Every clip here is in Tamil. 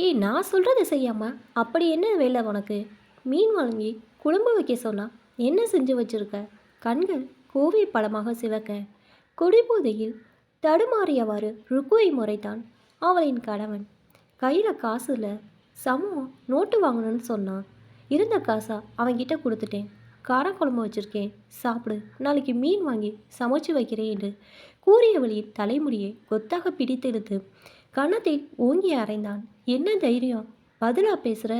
ஏய் நான் சொல்கிறத செய்யாமல் அப்படி என்ன வேலை உனக்கு? மீன் வாங்கி குழம்பு வைக்க சொன்னால் என்ன செஞ்சு வச்சிருக்க? கண்கள் கோவை படமாக சிவக்க. குடிபோதையில் தடுமாறியவாறு ருக்குவை முறைத்தான் அவளின் கணவன். கையில் காசில் சமூகம் நோட்டு வாங்கணும்னு சொன்னான் இருந்த காசா அவன்கிட்ட கொடுத்துட்டேன். காரக்குழம்பு வச்சுருக்கேன் சாப்பிடு. நாளைக்கு மீன் வாங்கி சமைச்சு வைக்கிறேன் என்று கூறிய வழியில் தலைமுடியை கொத்தாக பிடித்தெடுத்து கன்னத்தை ஓங்கி அரைந்தான் என்ன தைரியம்? பதிலா பேசுகிற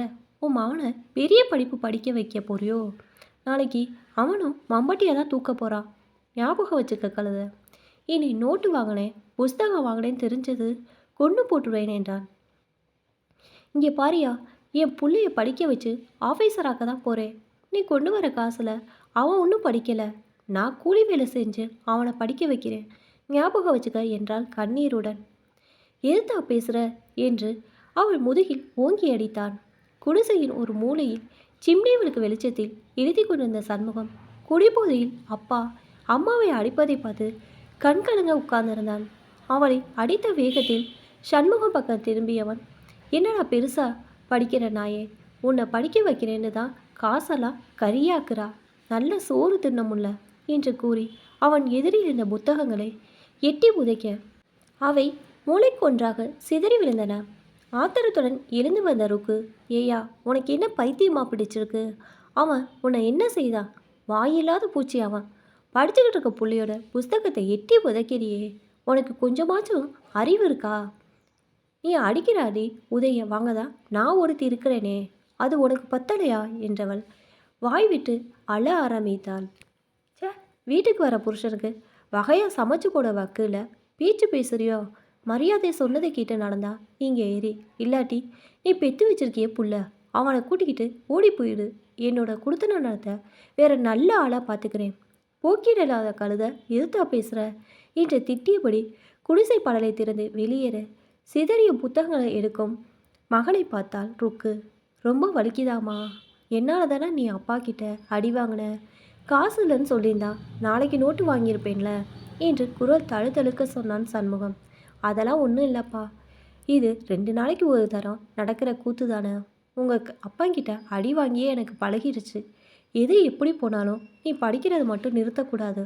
உன் மகனை பெரிய படிப்பு படிக்க வைக்க போறியோ? நாளைக்கு அவனும் மம்பட்டியாக தான் தூக்க போகிறான் ஞாபகம் வச்சுக்க கழுத. இனி நோட்டு வாங்கினேன் புஸ்தகம் வாங்கினேன்னு தெரிஞ்சது கொண்டு போட்டுருவேன் என்றான். இங்கே பாரியா என் பிள்ளைய படிக்க வச்சு ஆஃபீஸராக்க தான் போகிறேன் நீ கொண்டு வர காசில் அவன் ஒன்றும் படிக்கலை. நான் கூலி வேலை செஞ்சு அவனை படிக்க வைக்கிறேன். ஞாபகம் வச்சுக்க என்றால் கண்ணீருடன். எதுத்தா பேசுகிற என்று அவள் முதுகில் ஓங்கி அடித்தான். குடிசையின் ஒரு மூலையில் சிம்னி விளக்கு வெளிச்சத்தில் எழுதி கொண்டிருந்த சண்முகம் குடிபோதையில் அப்பா அம்மாவை அடிப்பதை பார்த்து கண்கலங்க உட்கார்ந்திருந்தான். அவளை அடித்த வேகத்தில் சண்முகம் பக்கம் திரும்பியவன் என்னடா பெருசா படிக்கிற நாயே உன்னை படிக்க வைக்கிறேன்னு தான் காசெல்லாம் கரியாக்குறா நல்ல சோறு தின்னமுல்ல என்று கூறி அவன் எதிரில் இருந்த புத்தகங்களை எட்டி உதைக்க அவை மூளைக்கு ஒன்றாக சிதறி விழுந்தன. ஆத்திரத்துடன் எழுந்து வந்த ருக்கு ஏயா உனக்கு என்ன பைத்தியமா பிடிச்சிருக்கு? அவன் உன்னை என்ன செய்தான் வாயில்லாத பூச்சி அவன். படிச்சுக்கிட்டு இருக்க புள்ளையோட புஸ்தகத்தை எட்டி உதைக்கிறியே உனக்கு கொஞ்சமாச்சும் அறிவு இருக்கா? நீ அடிக்கிறாடி உதய வாங்கதான் நான் ஒருத்தி இருக்கிறேனே. அது உனக்கு பத்தலையா? என்றவள் வாய் விட்டு அழ ஆரம்பித்தாள். சே வீட்டுக்கு வர புருஷனுக்கு வகையாக சமைச்சு போட வக்கில். பீச்சு பேசுறியோ? மரியாதை சொன்னதை கேட்டு நடந்தா இங்கே ஏறி இல்லாட்டி நீ பெத்து வச்சிருக்கிய புள்ள அவனை கூட்டிக்கிட்டு ஓடி போயிடு என்னோட கொடுத்தன நடத்த வேற நல்ல ஆளாக பார்த்துக்கிறேன் போக்கிடலாத கழுத எதிர்த்தா பேசுகிற என்று திட்டியபடி குடிசை படலை திறந்து வெளியேற சிதறிய புத்தகங்களை எடுக்கும் மகளை பார்த்தால் ருக்கு. ரொம்ப வலிக்குதாமா என்னால் தானே நீ அப்பா கிட்ட அடி வாங்கின? காசு இல்லைன்னு சொல்லியிருந்தா நாளைக்கு நோட்டு வாங்கியிருப்பேன்ல என்று குரல் தழுதழுக்க சொன்னான் சண்முகம். அதெல்லாம் ஒன்றும் இல்லைப்பா. இது ரெண்டு நாளைக்கு ஒரு தரம் நடக்கிற கூத்து தானே. உங்கள் அப்பாங்கிட்ட அடி வாங்கியே எனக்கு பழகிடுச்சு எது எப்படி போனாலும் நீ படிக்கிறது மட்டும் நிறுத்தக்கூடாது.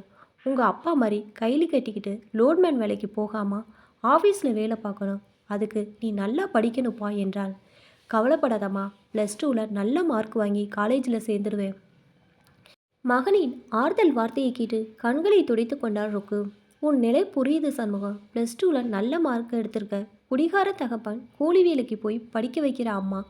உங்கள் அப்பா மாதிரி கையில் கட்டிக்கிட்டு லோட்மேன் வேலைக்கு போகாமல் ஆஃபீஸில் வேலை பார்க்கணும். அதுக்கு நீ நல்லா படிக்கணுப்பா என்றாள். கவலைப்படாதம்மா ப்ளஸ் டூவில் நல்ல மார்க் வாங்கி காலேஜில் சேர்ந்துடுவேன் மகனின் ஆறுதல் வார்த்தையை கேட்டு கண்களை துடைத்து கொண்டாள் ருக்கு. உன் நிலை புரியுது சண்முகம் ப்ளஸ் டூவில் நல்ல மார்க் எடுத்திருக்க. குடிகார தகப்பன் கூலி வேலைக்கு போய் படிக்க வைக்கிற அம்மா.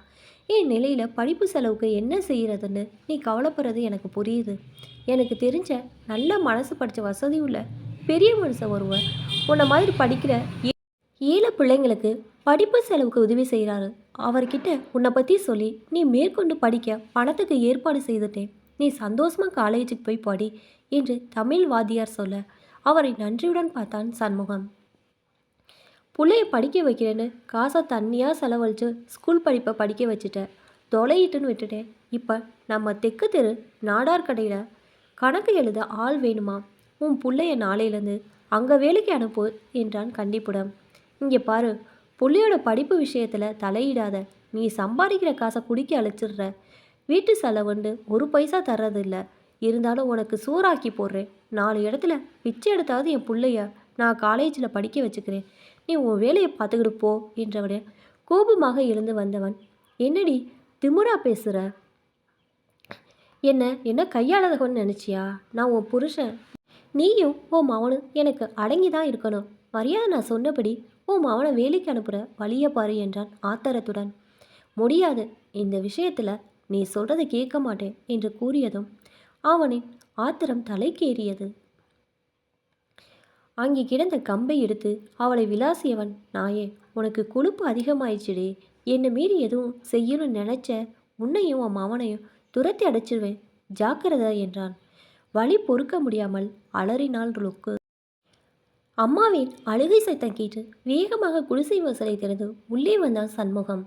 என் நிலையில் படிப்பு செலவுக்கு என்ன செய்கிறதுன்னு நீ கவலைப்படுறது எனக்கு புரியுது. எனக்கு தெரிஞ்ச நல்ல மனசு படித்த வசதி உள்ள பெரிய மனுஷன் ஒருவர் உன்னை மாதிரி படிக்கிற ஏ- ஏழை பிள்ளைங்களுக்கு படிப்பு செலவுக்கு உதவி செய்கிறாரு அவர்கிட்ட உன்னை பற்றி சொல்லி நீ மேற்கொண்டு படிக்க பணத்துக்கு ஏற்பாடு செய்துட்டேன். நீ சந்தோஷமாக காலேஜுக்கு போய் படி என்று தமிழ் வாத்தியார் சொல்ல அவரை நன்றியுடன் பார்த்தான் சண்முகம். புள்ளைய படிக்க வைக்கிறேன்னு காசை தண்ணியாக செலவழித்து ஸ்கூல் படிப்பை படிக்க வச்சுட்டேன் தொலையிட்டுன்னு விட்டுட்டேன் இப்போ நம்ம தெற்கு தெரு நாடார் கடையில் கணக்கு எழுத ஆள் வேணுமா? உன் பிள்ளைய நாளையிலேருந்து அங்கே வேலைக்கு அனுப்பு என்றான் கண்டிப்புடன். இங்கே பாரு புள்ளையோட படிப்பு விஷயத்தில் தலையிடாத நீ சம்பாதிக்கிற காசை குடிக்க அழைச்சிடுற. வீட்டு செலவுண்டு ஒரு பைசா தர்றதில்ல. இருந்தாலும் உனக்கு சூறாக்கி போடுறேன். நாலு இடத்துல பிச்சை எடுத்தாவது என் பிள்ளைய? நான் காலேஜில் படிக்க வச்சுக்கிறேன். நீ உன் வேலையை பார்த்துக்கிட்டு போ என்றவனே. கோபமாக எழுந்து வந்தவன். என்னடி திமுறா பேசுகிற என்ன என்ன கையாளதகன்னு நினச்சியா? நான் உன் புருஷன். நீயும் உன் மவனும் எனக்கு அடங்கி தான் இருக்கணும். மரியாதை நான் சொன்னபடி உன் மவனை வேலைக்கு அனுப்புகிற வழியை பாரு என்றான் ஆத்திரத்துடன். முடியாது. இந்த விஷயத்தில் நீ சொல்கிறத கேட்க மாட்டேன் என்று கூறியதும் அவனின் ஆத்திரம் தலைக்கேறியது. அங்கே கிடந்த கம்பை எடுத்து அவளை விளாசியவன் நாயே உனக்கு கொழுப்பு அதிகமாயிடுச்சுடே. என்னை மீறி எதுவும் செய்யணும்னு நினச்ச உன்னையும் உன் மவனையும் துரத்தி அடைச்சிடுவேன் ஜாக்கிரதா என்றான். வழி பொறுக்க முடியாமல் அலறினாள் ருக்கு அம்மாவின் அழுகை சத்தம் கேட்டு வேகமாக குடிசை வாசலை திறந்து உள்ளே வந்தான் சண்முகம்.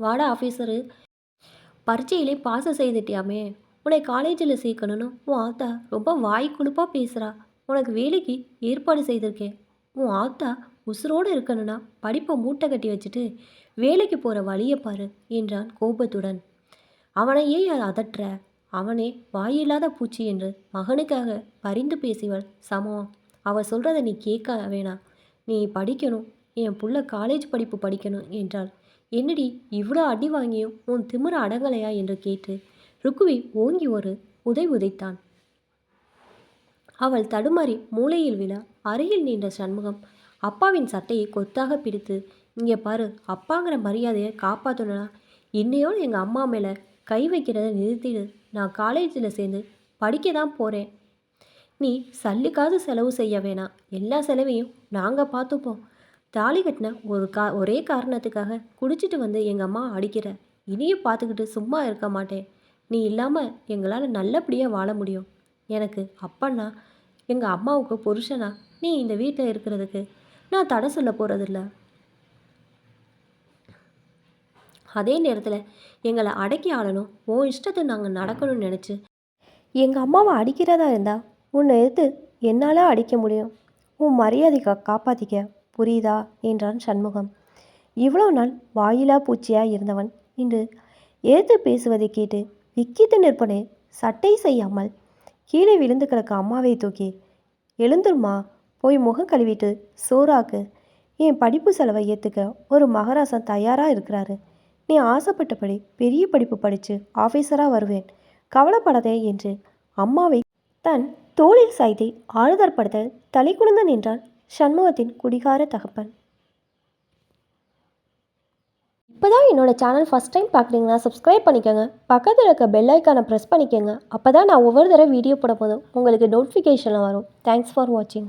வாடா ஆஃபீஸரு பரீட்சையிலே பாஸ் செய்துட்டியாமே. உன்னை காலேஜில் சேர்க்கணும்னு உன் ஆத்தா ரொம்ப வாய் குழுப்பாக பேசுகிறா உனக்கு வேலைக்கு ஏற்பாடு செய்திருக்கேன். உன் ஆத்தா உசுரோடு இருக்கணும்னா படிப்பை மூட்டை கட்டி வச்சுட்டு வேலைக்கு போகிற வழியை பாரு என்றான் கோபத்துடன். அவனை ஏன் அதட்டுற? அவனே வாயில்லாத பூச்சி என்று மகனுக்காக பரிந்து பேசிவள் சமம். அவள் சொல்கிறத நீ கேட்க வேணாம். நீ படிக்கணும். என் புள்ள காலேஜ் படிப்பு படிக்கணும் என்றாள். என்னடி இவ்வளோ அடி வாங்கியும் உன் திமிர அடங்கலையா? என்று கேட்டு ருக்குவி ஓங்கி ஒரு உதை உதைத்தான். அவள் தடுமாறி மூலையில் விழ அருகில் நின்ற சண்முகம் அப்பாவின் சட்டையை கொத்தாக பிடித்து இங்கே பாரு அப்பாங்கிற மரியாதையை காப்பாற்றணும்னா இன்னையோடு எங்கள் அம்மா மேலே கை வைக்கிறத நிறுத்திடு. நான் காலேஜில் சேர்ந்து படிக்க தான் போகிறேன் நீ சல்லுக்காவது செலவு செய்ய வேணாம். எல்லா செலவையும் நாங்கள் பார்த்துப்போம் தாலி கட்டின ஒரு கா ஒரே காரணத்துக்காக குடிச்சிட்டு வந்து எங்கள் அம்மா அடிக்கிற. இனியும் பார்த்துக்கிட்டு சும்மா இருக்க மாட்டேன். நீ இல்லாமல் எங்களால் நல்லபடியாக வாழ முடியும். எனக்கு அப்பன்னா எங்கள் அம்மாவுக்கு புருஷனா நீ இந்த வீட்டில் இருக்கிறதுக்கு நான் தடை சொல்ல போகிறதில்ல அதே நேரத்தில் எங்களை அடக்கி ஆளணும் உன் இஷ்டத்தை நாங்கள் நடக்கணும்னு நினச்சி எங்கள் அம்மாவை அடிக்கிறதா இருந்தால் உன்னை எடுத்து என்னால் அடிக்க முடியும். உன் மரியாதைக்கா காப்பாற்றிக்க புரியுதா? என்றான் சண்முகம். இவ்வளோ நாள் வாயிலா பூச்சியாக இருந்தவன். இன்று எதிர்த்து பேசுவதை கேட்டு விக்கித்து நிற்பனே சட்டை செய்யாமல் கீழே விழுந்து கிடக்க அம்மாவை தூக்கி எழுந்துருமா போய் முகம் கழுவிட்டு சோறாக்கு. என் படிப்பு செலவை ஏற்றுக்க ஒரு மகராசன் தயாராக இருக்கிறாரு. நீ ஆசைப்பட்டபடி பெரிய படிப்பு படித்து ஆஃபீஸராக வருவேன். கவலைப்படாதே என்று அம்மாவை தன் தோளில் சாய்த்தி ஆறுதற்படுத்த தலை குனிந்து நின்றான் சண்முகத்தின் குடிகார தகப்பன். என்னோட சேனல் ஃபஸ்ட் டைம் பார்க்குறீங்கன்னா சப்ஸ்கிரைப் பண்ணிக்கோங்க. பக்கத்தில் இருக்க பெல் ஐக்கானை ப்ரெஸ் பண்ணிக்கோங்க. அப்போ தான் நான் ஒவ்வொரு தடவை வீடியோ போட போதும். உங்களுக்கு நோட்டிஃபிகேஷனில் வரும். தேங்க்ஸ் ஃபார் வாட்சிங்